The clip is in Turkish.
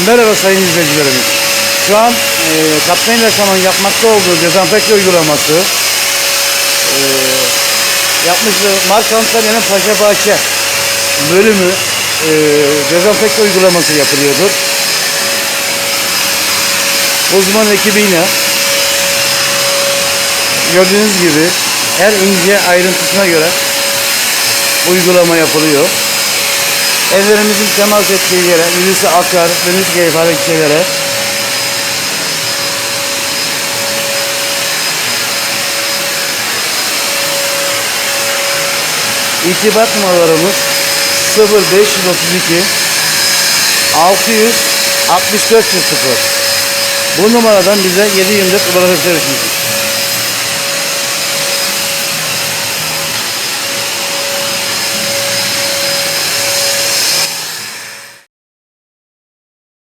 Merhaba sayın izleyicilerimiz. Şu an e, Kaptan Yaşam'ın yapmakta olduğu dezenfekte uygulaması e, yapmıştığı Mark Antalya'nın Paşa Bahçe bölümü e, dezenfekte uygulaması yapılıyordur. Uzman ekibiyle gördüğünüz gibi her ince ayrıntısına göre uygulama yapılıyor. Ellerimizin temas ettiği yere, virüsü akar, dönüş ifade şeylere İrtibat numaralarımız 0532 600 64 0 Bu numaradan bize 724 ulaşabilirsiniz.